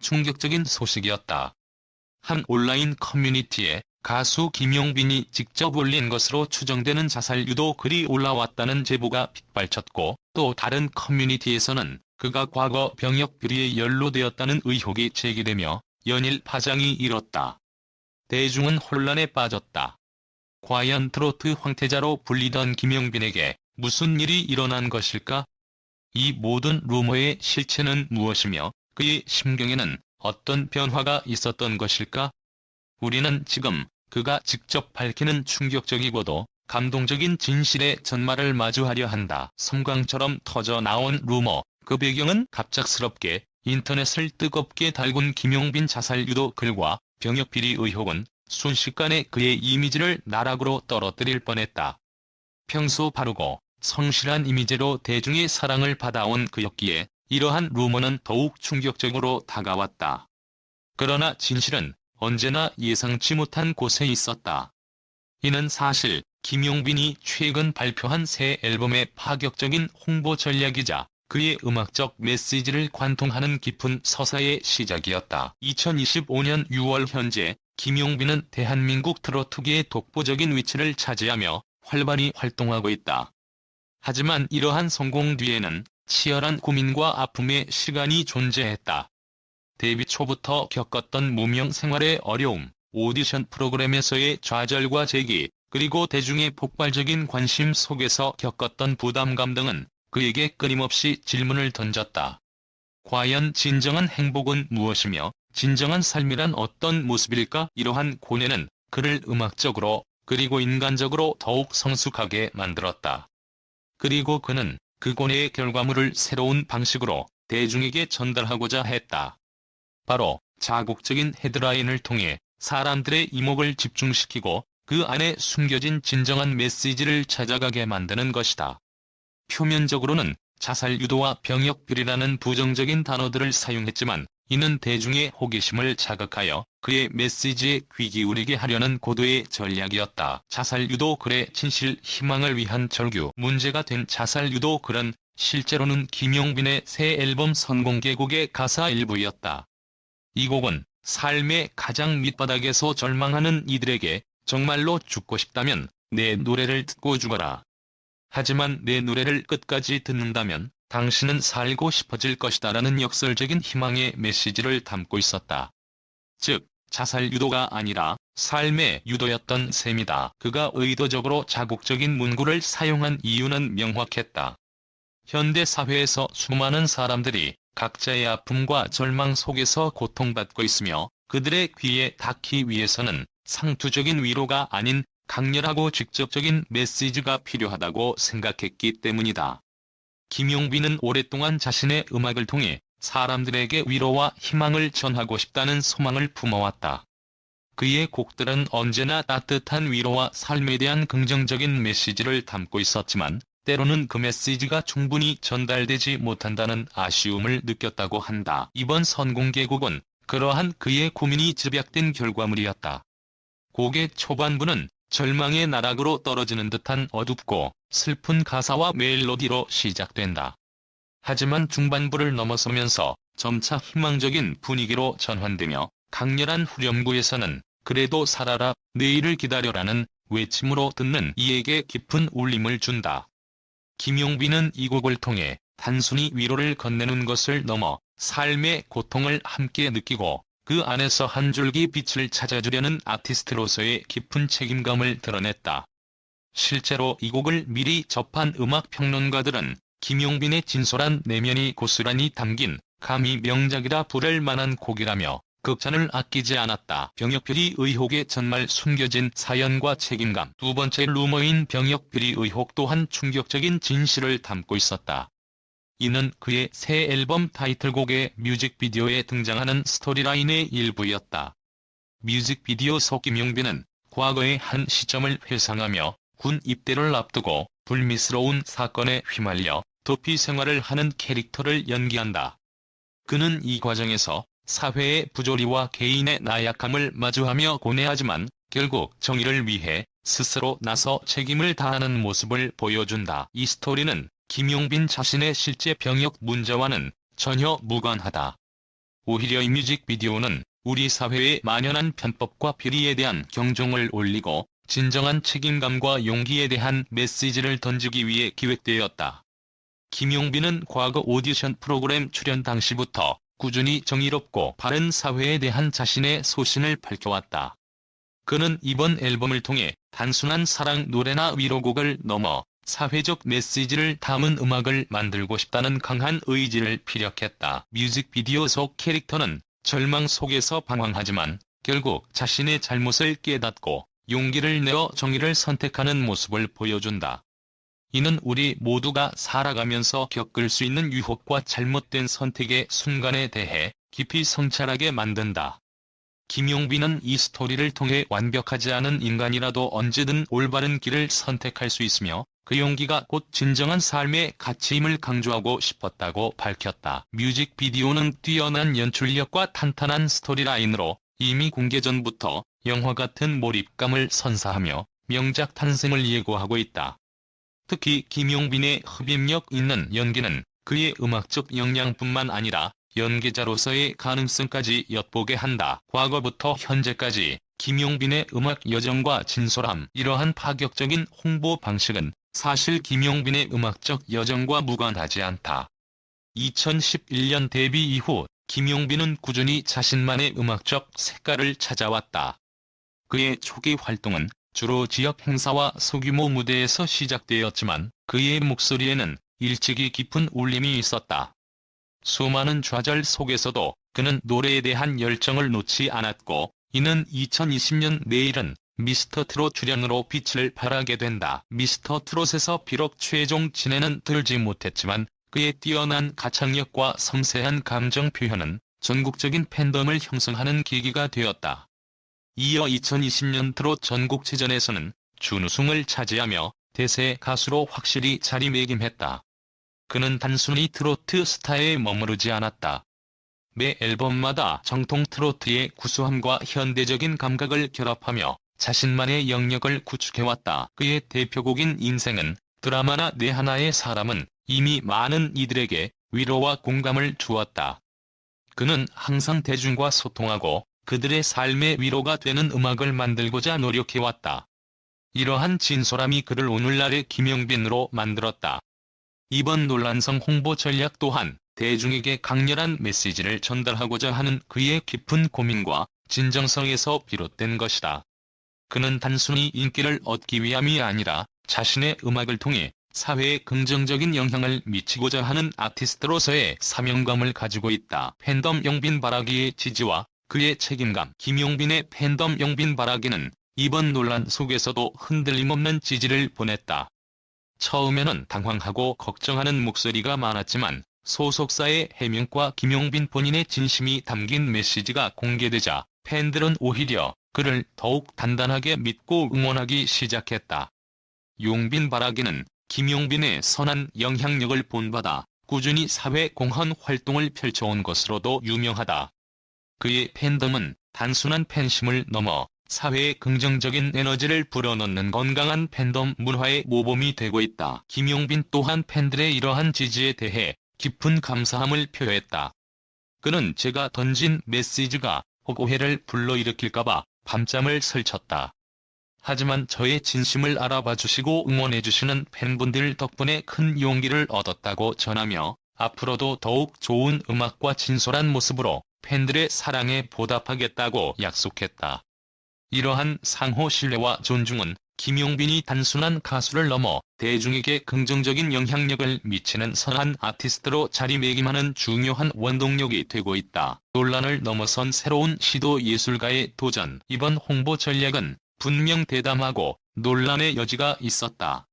충격적인 소식이었다. 한 온라인 커뮤니티에 가수 김용빈이 직접 올린 것으로 추정되는 자살 유도 글이 올라왔다는 제보가 빗발쳤고 또 다른 커뮤니티에서는 그가 과거 병역 비리에 연루되었다는 의혹이 제기되며 연일 파장이 일었다. 대중은 혼란에 빠졌다. 과연 트로트 황태자로 불리던 김용빈에게 무슨 일이 일어난 것일까? 이 모든 루머의 실체는 무엇이며 그의 심경에는 어떤 변화가 있었던 것일까? 우리는 지금 그가 직접 밝히는 충격적이고도 감동적인 진실의 전말을 마주하려 한다. 섬광처럼 터져 나온 루머, 그 배경은 갑작스럽게 인터넷을 뜨겁게 달군 김용빈 자살 유도 글과 병역 비리 의혹은 순식간에 그의 이미지를 나락으로 떨어뜨릴 뻔했다. 평소 바르고 성실한 이미지로 대중의 사랑을 받아온 그였기에 이러한 루머는 더욱 충격적으로 다가왔다. 그러나 진실은 언제나 예상치 못한 곳에 있었다. 이는 사실 김용빈이 최근 발표한 새 앨범의 파격적인 홍보 전략이자 그의 음악적 메시지를 관통하는 깊은 서사의 시작이었다. 2025년 6월 현재 김용빈은 대한민국 트로트계의 독보적인 위치를 차지하며 활발히 활동하고 있다. 하지만 이러한 성공 뒤에는 치열한 고민과 아픔의 시간이 존재했다. 데뷔 초부터 겪었던 무명 생활의 어려움, 오디션 프로그램에서의 좌절과 재기, 그리고 대중의 폭발적인 관심 속에서 겪었던 부담감 등은 그에게 끊임없이 질문을 던졌다. 과연 진정한 행복은 무엇이며 진정한 삶이란 어떤 모습일까? 이러한 고뇌는 그를 음악적으로 그리고 인간적으로 더욱 성숙하게 만들었다. 그리고 그는 그 고뇌의 결과물을 새로운 방식으로 대중에게 전달하고자 했다. 바로 자국적인 헤드라인을 통해 사람들의 이목을 집중시키고 그 안에 숨겨진 진정한 메시지를 찾아가게 만드는 것이다. 표면적으로는 자살 유도와 병역 비리라는 부정적인 단어들을 사용했지만 이는 대중의 호기심을 자극하여 그의 메시지에 귀 기울이게 하려는 고도의 전략이었다. 자살 유도 글의 진실 희망을 위한 절규 문제가 된 자살 유도 글은 실제로는 김용빈의 새 앨범 선공개곡의 가사 일부였다. 이 곡은 삶의 가장 밑바닥에서 절망하는 이들에게 정말로 죽고 싶다면 내 노래를 듣고 죽어라. 하지만 내 노래를 끝까지 듣는다면 당신은 살고 싶어질 것이다 라는 역설적인 희망의 메시지를 담고 있었다. 즉, 자살 유도가 아니라 삶의 유도였던 셈이다. 그가 의도적으로 자국적인 문구를 사용한 이유는 명확했다. 현대 사회에서 수많은 사람들이 각자의 아픔과 절망 속에서 고통받고 있으며 그들의 귀에 닿기 위해서는 상투적인 위로가 아닌 강렬하고 직접적인 메시지가 필요하다고 생각했기 때문이다. 김용빈은 오랫동안 자신의 음악을 통해 사람들에게 위로와 희망을 전하고 싶다는 소망을 품어왔다. 그의 곡들은 언제나 따뜻한 위로와 삶에 대한 긍정적인 메시지를 담고 있었지만 때로는 그 메시지가 충분히 전달되지 못한다는 아쉬움을 느꼈다고 한다. 이번 선공개곡은 그러한 그의 고민이 집약된 결과물이었다. 곡의 초반부는 절망의 나락으로 떨어지는 듯한 어둡고 슬픈 가사와 멜로디로 시작된다. 하지만 중반부를 넘어서면서 점차 희망적인 분위기로 전환되며 강렬한 후렴구에서는 그래도 살아라, 내일을 기다려라는 외침으로 듣는 이에게 깊은 울림을 준다. 김용빈은 이 곡을 통해 단순히 위로를 건네는 것을 넘어 삶의 고통을 함께 느끼고 그 안에서 한 줄기 빛을 찾아주려는 아티스트로서의 깊은 책임감을 드러냈다. 실제로 이 곡을 미리 접한 음악 평론가들은 김용빈의 진솔한 내면이 고스란히 담긴 감히 명작이라 부를 만한 곡이라며 극찬을 아끼지 않았다. 병역비리 의혹의 전말 숨겨진 사연과 책임감 두 번째 루머인 병역비리 의혹 또한 충격적인 진실을 담고 있었다. 이는 그의 새 앨범 타이틀곡의 뮤직비디오에 등장하는 스토리라인의 일부였다. 뮤직비디오 속 김용빈은 과거의 한 시점을 회상하며 군 입대를 앞두고 불미스러운 사건에 휘말려 도피 생활을 하는 캐릭터를 연기한다. 그는 이 과정에서 사회의 부조리와 개인의 나약함을 마주하며 고뇌하지만 결국 정의를 위해 스스로 나서 책임을 다하는 모습을 보여준다. 이 스토리는 김용빈 자신의 실제 병역 문제와는 전혀 무관하다. 오히려 이 뮤직비디오는 우리 사회에 만연한 편법과 비리에 대한 경종을 올리고 진정한 책임감과 용기에 대한 메시지를 던지기 위해 기획되었다. 김용빈은 과거 오디션 프로그램 출연 당시부터 꾸준히 정의롭고 바른 사회에 대한 자신의 소신을 밝혀왔다. 그는 이번 앨범을 통해 단순한 사랑 노래나 위로곡을 넘어 사회적 메시지를 담은 음악을 만들고 싶다는 강한 의지를 피력했다. 뮤직비디오 속 캐릭터는 절망 속에서 방황하지만 결국 자신의 잘못을 깨닫고 용기를 내어 정의를 선택하는 모습을 보여준다. 이는 우리 모두가 살아가면서 겪을 수 있는 유혹과 잘못된 선택의 순간에 대해 깊이 성찰하게 만든다. 김용빈은 이 스토리를 통해 완벽하지 않은 인간이라도 언제든 올바른 길을 선택할 수 있으며 그 용기가 곧 진정한 삶의 가치임을 강조하고 싶었다고 밝혔다. 뮤직비디오는 뛰어난 연출력과 탄탄한 스토리라인으로 이미 공개 전부터 영화 같은 몰입감을 선사하며 명작 탄생을 예고하고 있다. 특히 김용빈의 흡입력 있는 연기는 그의 음악적 역량뿐만 아니라 연기자로서의 가능성까지 엿보게 한다. 과거부터 현재까지 김용빈의 음악 여정과 진솔함 이러한 파격적인 홍보 방식은 사실 김용빈의 음악적 여정과 무관하지 않다. 2011년 데뷔 이후 김용빈은 꾸준히 자신만의 음악적 색깔을 찾아왔다. 그의 초기 활동은 주로 지역 행사와 소규모 무대에서 시작되었지만 그의 목소리에는 일찍이 깊은 울림이 있었다. 수많은 좌절 속에서도 그는 노래에 대한 열정을 놓지 않았고 이는 2020년 내일은 미스터 트롯 출연으로 빛을 발하게 된다. 미스터 트롯에서 비록 최종 진에는 들지 못했지만 그의 뛰어난 가창력과 섬세한 감정 표현은 전국적인 팬덤을 형성하는 계기가 되었다. 이어 2020년 트롯 전국체전에서는 준우승을 차지하며 대세 가수로 확실히 자리매김했다. 그는 단순히 트로트 스타에 머무르지 않았다. 매 앨범마다 정통 트로트의 구수함과 현대적인 감각을 결합하며 자신만의 영역을 구축해왔다. 그의 대표곡인 인생은 드라마나 내 하나의 사람은 이미 많은 이들에게 위로와 공감을 주었다. 그는 항상 대중과 소통하고 그들의 삶의 위로가 되는 음악을 만들고자 노력해왔다. 이러한 진솔함이 그를 오늘날의 김영빈으로 만들었다. 이번 논란성 홍보 전략 또한 대중에게 강렬한 메시지를 전달하고자 하는 그의 깊은 고민과 진정성에서 비롯된 것이다. 그는 단순히 인기를 얻기 위함이 아니라 자신의 음악을 통해 사회에 긍정적인 영향을 미치고자 하는 아티스트로서의 사명감을 가지고 있다. 팬덤 영빈 바라기의 지지와 그의 책임감 김용빈의 팬덤 영빈 바라기는 이번 논란 속에서도 흔들림 없는 지지를 보냈다. 처음에는 당황하고 걱정하는 목소리가 많았지만 소속사의 해명과 김용빈 본인의 진심이 담긴 메시지가 공개되자 팬들은 오히려 그를 더욱 단단하게 믿고 응원하기 시작했다. 용빈 바라기는 김용빈의 선한 영향력을 본받아 꾸준히 사회 공헌 활동을 펼쳐온 것으로도 유명하다. 그의 팬덤은 단순한 팬심을 넘어 사회에 긍정적인 에너지를 불어넣는 건강한 팬덤 문화의 모범이 되고 있다. 김용빈 또한 팬들의 이러한 지지에 대해 깊은 감사함을 표했다. 그는 제가 던진 메시지가 호고해를 불러일으킬까봐 밤잠을 설쳤다. 하지만 저의 진심을 알아봐 주시고 응원해 주시는 팬분들 덕분에 큰 용기를 얻었다고 전하며 앞으로도 더욱 좋은 음악과 진솔한 모습으로 팬들의 사랑에 보답하겠다고 약속했다. 이러한 상호 신뢰와 존중은 김용빈이 단순한 가수를 넘어 대중에게 긍정적인 영향력을 미치는 선한 아티스트로 자리매김하는 중요한 원동력이 되고 있다. 논란을 넘어선 새로운 시도 예술가의 도전 이번 홍보 전략은 분명 대담하고 논란의 여지가 있었다.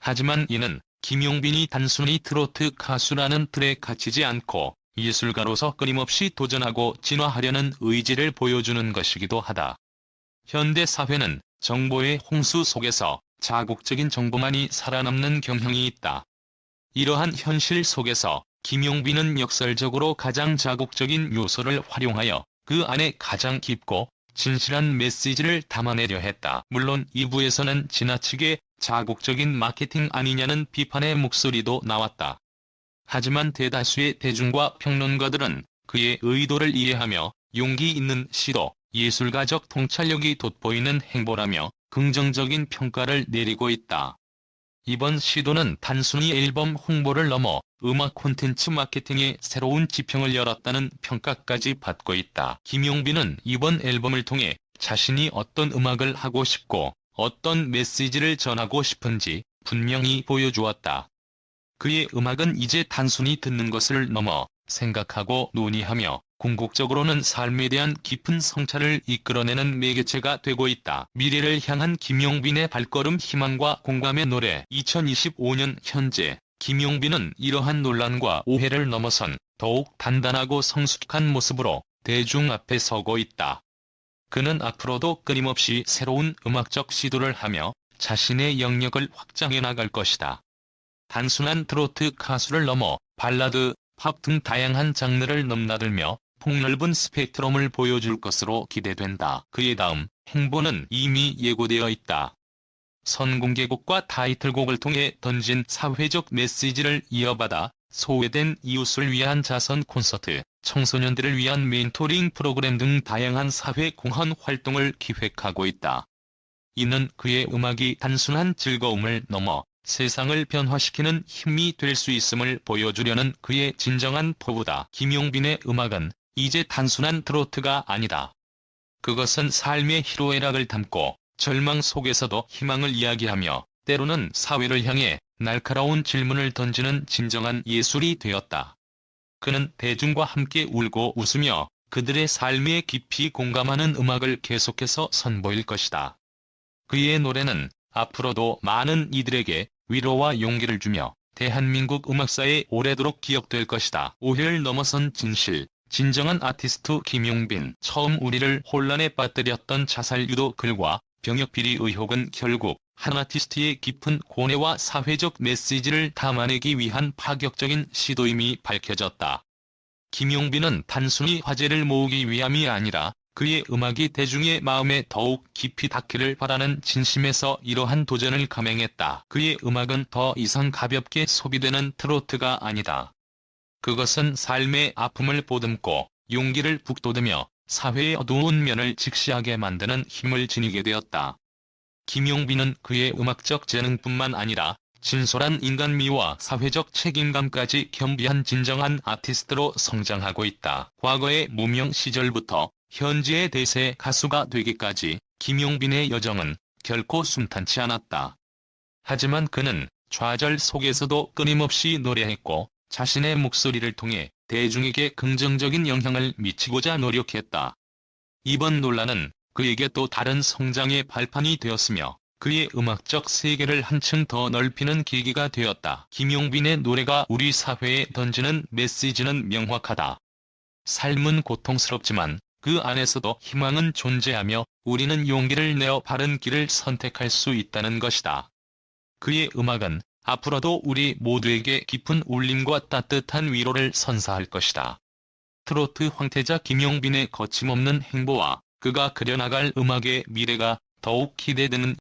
하지만 이는 김용빈이 단순히 트로트 가수라는 틀에 갇히지 않고 예술가로서 끊임없이 도전하고 진화하려는 의지를 보여주는 것이기도 하다. 현대 사회는 정보의 홍수 속에서 자국적인 정보만이 살아남는 경향이 있다. 이러한 현실 속에서 김용빈은 역설적으로 가장 자국적인 요소를 활용하여 그 안에 가장 깊고 진실한 메시지를 담아내려 했다. 물론 2부에서는 지나치게 자국적인 마케팅 아니냐는 비판의 목소리도 나왔다. 하지만 대다수의 대중과 평론가들은 그의 의도를 이해하며 용기 있는 시도, 예술가적 통찰력이 돋보이는 행보라며 긍정적인 평가를 내리고 있다. 이번 시도는 단순히 앨범 홍보를 넘어 음악 콘텐츠 마케팅의 새로운 지평을 열었다는 평가까지 받고 있다. 김용빈은 이번 앨범을 통해 자신이 어떤 음악을 하고 싶고 어떤 메시지를 전하고 싶은지 분명히 보여주었다. 그의 음악은 이제 단순히 듣는 것을 넘어 생각하고 논의하며 궁극적으로는 삶에 대한 깊은 성찰을 이끌어내는 매개체가 되고 있다. 미래를 향한 김용빈의 발걸음 희망과 공감의 노래 2025년 현재 김용빈은 이러한 논란과 오해를 넘어선 더욱 단단하고 성숙한 모습으로 대중 앞에 서고 있다. 그는 앞으로도 끊임없이 새로운 음악적 시도를 하며 자신의 영역을 확장해 나갈 것이다. 단순한 트로트 가수를 넘어 발라드, 팝 등 다양한 장르를 넘나들며 폭넓은 스펙트럼을 보여줄 것으로 기대된다. 그의 다음 행보는 이미 예고되어 있다. 선공개곡과 타이틀곡을 통해 던진 사회적 메시지를 이어받아 소외된 이웃을 위한 자선 콘서트, 청소년들을 위한 멘토링 프로그램 등 다양한 사회 공헌 활동을 기획하고 있다. 이는 그의 음악이 단순한 즐거움을 넘어 세상을 변화시키는 힘이 될 수 있음을 보여주려는 그의 진정한 포부다. 김용빈의 음악은 이제 단순한 트로트가 아니다. 그것은 삶의 희로애락을 담고 절망 속에서도 희망을 이야기하며 때로는 사회를 향해 날카로운 질문을 던지는 진정한 예술이 되었다. 그는 대중과 함께 울고 웃으며 그들의 삶에 깊이 공감하는 음악을 계속해서 선보일 것이다. 그의 노래는 앞으로도 많은 이들에게 위로와 용기를 주며 대한민국 음악사에 오래도록 기억될 것이다. 오해를 넘어선 진실, 진정한 아티스트 김용빈. 처음 우리를 혼란에 빠뜨렸던 자살 유도 글과 병역 비리 의혹은 결국 한 아티스트의 깊은 고뇌와 사회적 메시지를 담아내기 위한 파격적인 시도임이 밝혀졌다. 김용빈은 단순히 화제를 모으기 위함이 아니라 그의 음악이 대중의 마음에 더욱 깊이 닿기를 바라는 진심에서 이러한 도전을 감행했다. 그의 음악은 더 이상 가볍게 소비되는 트로트가 아니다. 그것은 삶의 아픔을 보듬고 용기를 북돋으며 사회의 어두운 면을 직시하게 만드는 힘을 지니게 되었다. 김용빈은 그의 음악적 재능뿐만 아니라 진솔한 인간미와 사회적 책임감까지 겸비한 진정한 아티스트로 성장하고 있다. 과거의 무명 시절부터 현재의 대세 가수가 되기까지 김용빈의 여정은 결코 순탄치 않았다. 하지만 그는 좌절 속에서도 끊임없이 노래했고 자신의 목소리를 통해 대중에게 긍정적인 영향을 미치고자 노력했다. 이번 논란은 그에게 또 다른 성장의 발판이 되었으며 그의 음악적 세계를 한층 더 넓히는 계기가 되었다. 김용빈의 노래가 우리 사회에 던지는 메시지는 명확하다. 삶은 고통스럽지만 그 안에서도 희망은 존재하며 우리는 용기를 내어 바른 길을 선택할 수 있다는 것이다. 그의 음악은 앞으로도 우리 모두에게 깊은 울림과 따뜻한 위로를 선사할 것이다. 트로트 황태자 김용빈의 거침없는 행보와 그가 그려나갈 음악의 미래가 더욱 기대되는